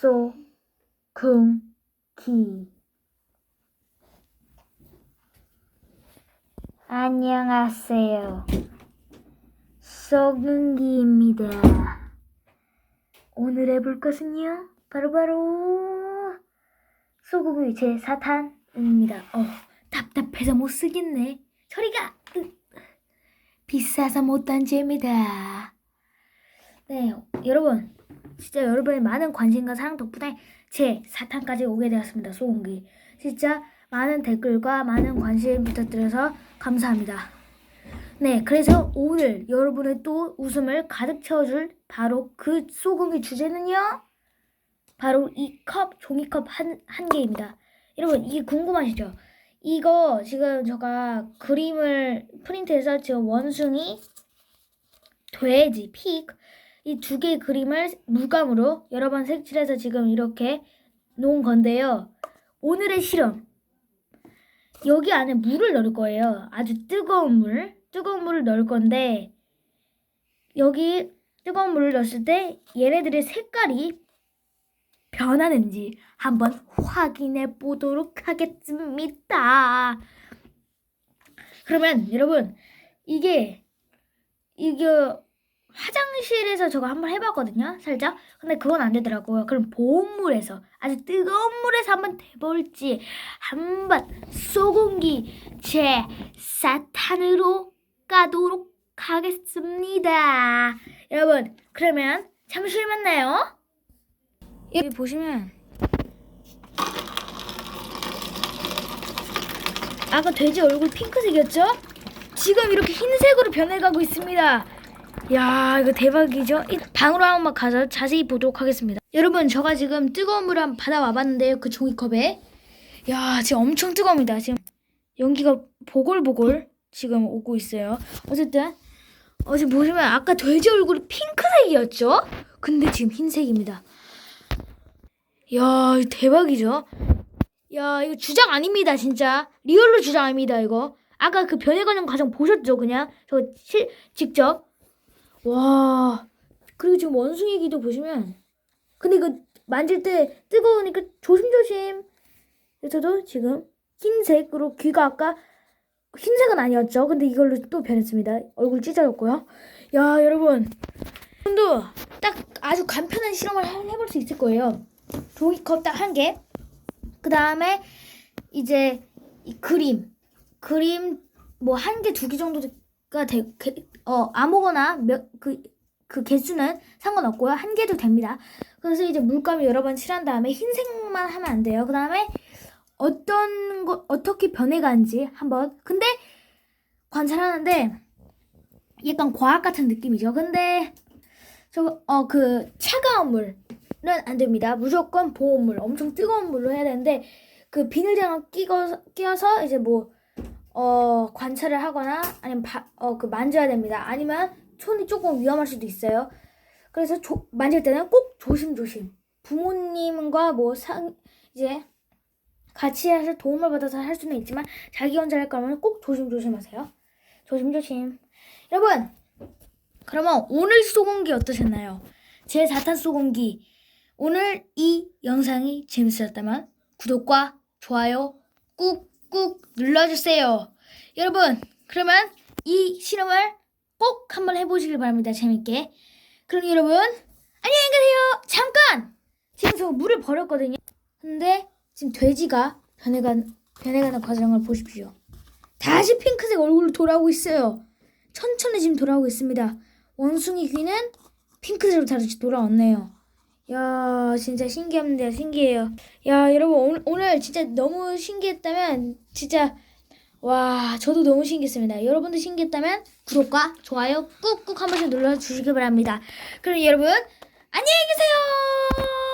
소, 쿵, 기. 안녕하세요. 소금기입니다. 오늘 해볼 것은요, 바로바로 소금기 제 4탄입니다. 어, 답답해서 못 쓰겠네. 저리가! 으, 비싸서 못한 죄입니다. 네, 여러분. 진짜 여러분의 많은 관심과 사랑 덕분에 제 4탄까지 오게 되었습니다. 소금기. 진짜 많은 댓글과 많은 관심 부탁드려서 감사합니다. 네, 그래서 오늘 여러분의 또 웃음을 가득 채워줄 바로 그 소금기 주제는요. 바로 이 컵, 종이컵 한, 한 개입니다. 여러분, 이게 궁금하시죠? 이거 지금 제가 그림을 프린트해서 지금 원숭이, 돼지, 픽, 이 두 개의 그림을 물감으로 여러 번 색칠해서 지금 이렇게 놓은 건데요. 오늘의 실험. 여기 안에 물을 넣을 거예요. 아주 뜨거운 물. 뜨거운 물을 넣을 건데, 여기 뜨거운 물을 넣었을 때 얘네들의 색깔이 변하는지 한번 확인해 보도록 하겠습니다. 그러면 여러분, 이게, 이게 화장실에서 저거 한번 해봤거든요. 살짝. 근데 그건 안 되더라고요. 그럼 보온물에서 아주 뜨거운 물에서 한번 해볼지 한번 소금기 제 사탄으로 가도록 하겠습니다. 여러분, 그러면 잠시 후에 만나요. 여기 보시면 아까 돼지 얼굴 핑크색이었죠? 지금 이렇게 흰색으로 변해가고 있습니다. 야 이거 대박이죠? 이 방으로 한번 가서 자세히 보도록 하겠습니다. 여러분 저가 지금 뜨거운 물 한번 받아 와봤는데요. 그 종이컵에 야 지금 엄청 뜨거웁니다. 지금 연기가 보글보글 지금 오고 있어요. 어쨌든 어 지금 보시면 아까 돼지 얼굴이 핑크색이었죠? 근데 지금 흰색입니다. 야 이거 대박이죠? 야 이거 주장 아닙니다 진짜 리얼로 주장 아닙니다 이거 아까 그 변해가는 과정 보셨죠 그냥 저 실 직접 와 그리고 지금 원숭이 귀도 보시면 근데 이거 만질 때 뜨거우니까 조심조심. 저도 지금 흰색으로 귀가 아까 흰색은 아니었죠? 근데 이걸로 또 변했습니다. 얼굴 찢어졌고요. 야 여러분. 좀도 딱 아주 간편한 실험을 해- 해볼 수 있을 거예요. 종이컵 딱 한 개. 그 다음에 이제 이 그림. 그림 뭐 한 개 두 개 정도 가 되, 게- 어 아무거나 몇 그 그 개수는 상관없고요 한 개도 됩니다. 그래서 이제 물감을 여러 번 칠한 다음에 흰색만 하면 안 돼요. 그 다음에 어떤 거 어떻게 변해가는지 한번 근데 관찰하는데 약간 과학 같은 느낌이죠. 근데 저 어 그 차가운 물은 안 됩니다. 무조건 보온물, 엄청 뜨거운 물로 해야 되는데 그 비닐장갑 끼고 끼어서 이제 뭐 어 관찰을 하거나 아니면 어그 만져야 됩니다. 아니면 손이 조금 위험할 수도 있어요. 그래서 조, 만질 때는 꼭 조심조심. 부모님과 뭐 상 이제 같이 해서 도움을 받아서 할 수는 있지만 자기 혼자 할 거면 꼭 조심조심 하세요. 조심조심. 여러분, 그러면 오늘 소공기 어떠셨나요? 제 4탄 소공기. 오늘 이 영상이 재밌었다면 구독과 좋아요 꾹꾹 눌러주세요. 여러분, 그러면 이 실험을 꼭 한번 해보시길 바랍니다. 재밌게. 그럼 여러분, 안녕히 계세요. 잠깐! 지금 저 물을 버렸거든요. 근데 지금 돼지가 변해간, 변해가는 과정을 보십시오. 다시 핑크색 얼굴로 돌아오고 있어요. 천천히 지금 돌아오고 있습니다. 원숭이 귀는 핑크색으로 다시 돌아왔네요. 야, 진짜 신기합니다. 신기해요. 야, 여러분, 오늘, 오늘 진짜 너무 신기했다면, 진짜, 와, 저도 너무 신기했습니다. 여러분도 신기했다면, 구독과 좋아요 꾹꾹 한 번씩 눌러주시기 바랍니다. 그럼 여러분, 안녕히 계세요!